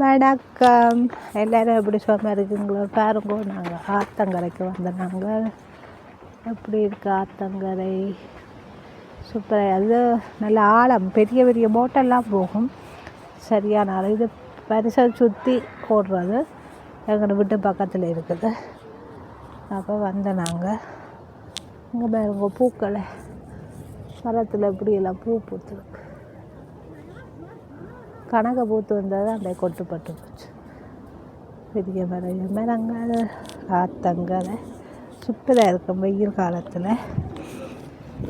வணக்கம். எல்லோரும் எப்படி சும்மா இருக்குங்களோ பாருங்கோ நாங்கள் ஆத்தங்கரைக்கு வந்தோம். நாங்கள் எப்படி இருக்குது ஆத்தங்கரை? சூப்பராக அது நல்ல ஆழம். பெரிய பெரிய போட்டெல்லாம் போகும். சரியான ஆழம். இது பரிசை சுற்றி ஓடுறது எங்கள் வீட்டு பக்கத்தில் இருக்குது. அப்போ வந்த நாங்கள் இங்கே பாருங்க பூக்களை. மரத்தில் இப்படியெல்லாம் பூ பூத்துருக்கு. கனக பூத்து வந்தது அந்த கொட்டுப்பட்டு போச்சு. பெரிய மரம் மரங்கள் ஆத்தங்கரை சூப்பராக இருக்கும் வெயில் காலத்தில்.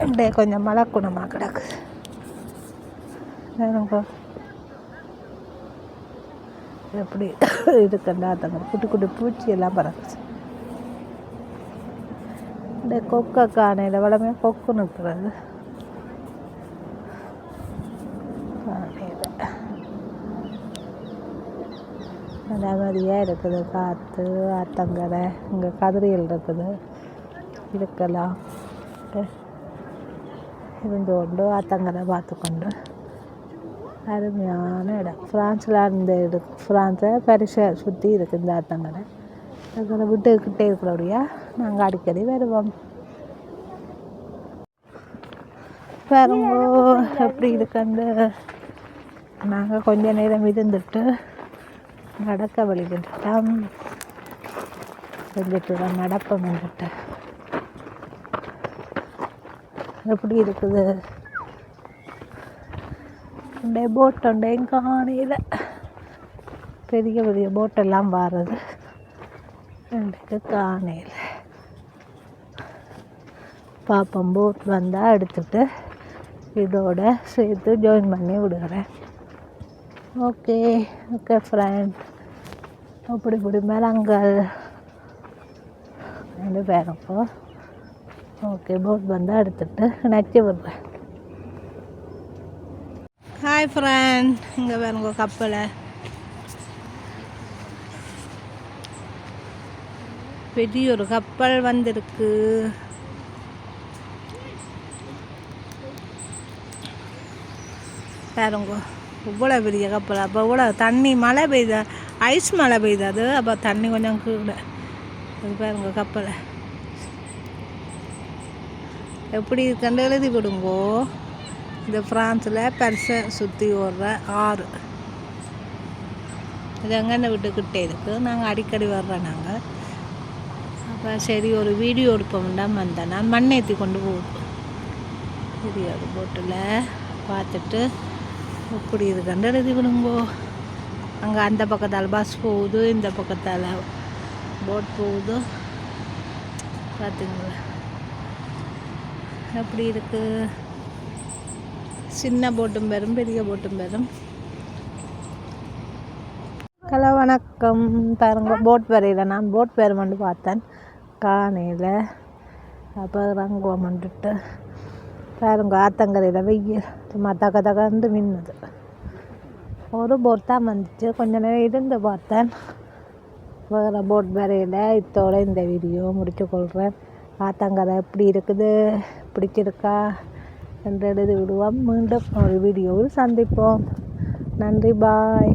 அப்படியே கொஞ்சம் மழை குணமாக கிடக்கு. எப்படி இருக்குண்டா தங்க குட்டி குட்டி பூச்சி எல்லாம் பறக்குச்சு இந்த கொக்கை காணையில் வளமே கொக்கு நிற்கிறது நல்ல இருக்குது காற்று ஆத்தங்கரை இங்கே கதிரியல் இருக்குது. இருக்கலாம். இருந்து கொண்டு ஆத்தங்கரை பார்த்துக்கொண்டு. அருமையான இடம். ஃப்ரான்ஸில் அந்த இடம் ஃப்ரான்ஸை பரிசை சுற்றி இருக்குது இந்த ஆத்தங்கரை. அதில் விட்டுக்கிட்டே இருக்கிறபடியா நாங்கள் அடிக்கடி வருவோம். வரும்போது எப்படி இருக்குன்னு. நாங்கள் கொஞ்ச நேரம் இருந்துட்டு நடக்க வழிகிட்டோம் செஞ்சுட்டு நடப்பம் நடப்போம் என்கிட்ட எப்படி இருக்குது? உண்டே போட் உண்டே காணையில் பெரிய பெரிய போட்டெல்லாம் வாரது. எனக்கு காணையில். பாப்பம் போட் வந்தால் எடுத்துட்டு இதோட சேர்த்து ஜாயின் பண்ணி விடுகிறேன் ஓகே ஓகே ஃப்ரெண்ட் அப்படி இப்படி மேலங்கள் ரெண்டு பேரப்போ ஓகே போட் வந்தால் எடுத்துட்டு நச்சு விடுறேன் ஹாய் ஃப்ரெண்ட் இங்கே வேணுங்க கப்பலை பெரிய ஒரு கப்பல் வந்திருக்கு. பாருங்க. இவ்வளோ பெரிய கப்பல்? அப்போ இவ்வளோ தண்ணி மழை பெய்யுது ஐஸ் மழை பெய்யுது அது அப்போ தண்ணி கொஞ்சம் கூட. அது பாருங்க கப்பலை. எப்படி கண்டு எழுதி விடுங்கோ இந்த ஃப்ரான்ஸில் பெருசை சுற்றி ஓடுற ஆறு. இது எங்கன்னு விட்டுக்கிட்டே இருக்குது நாங்கள் அடிக்கடி வர்றோம் நாங்கள் அப்போ சரி ஒரு வீடியோ எடுப்போம்டா வந்தேன் நான் மண்ணேற்றி கொண்டு போவோம் வீடியோ போட்டில். பார்த்துட்டு அப்படி இது கண்டு எழுதி அங்கே அந்த பக்கத்தால் பஸ் போகுது இந்த பக்கத்தால் போட் போகுது. பார்த்துங்களா அப்படி இருக்கு? சின்ன போட்டும் பெறும் பெரிய போட்டும் பெறும் ஹலோ வணக்கம். பாருங்க போட் வரையில் நான் போட் பெறுமெண்டு பார்த்தேன். காணையில். அப்புறம் ரங்குவமெண்டுட்டு பாருங்க ஆத்தங்கரையில் வெயில் சும்மா தக தகந்து மின்னுது. ஒரு போட் தான் வந்துச்சு. கொஞ்ச நேரம் இருந்து பார்த்தேன். வேறு போட் வரையில் இத்தோட இந்த வீடியோ முடிச்சு கொள்கிறேன் ஆத்தங்கரை எப்படி இருக்குது? பிடிச்சிருக்கா? என்று எழுதி விடுவோம். மீண்டும் ஒரு வீடியோவில் சந்திப்போம். நன்றி பாய்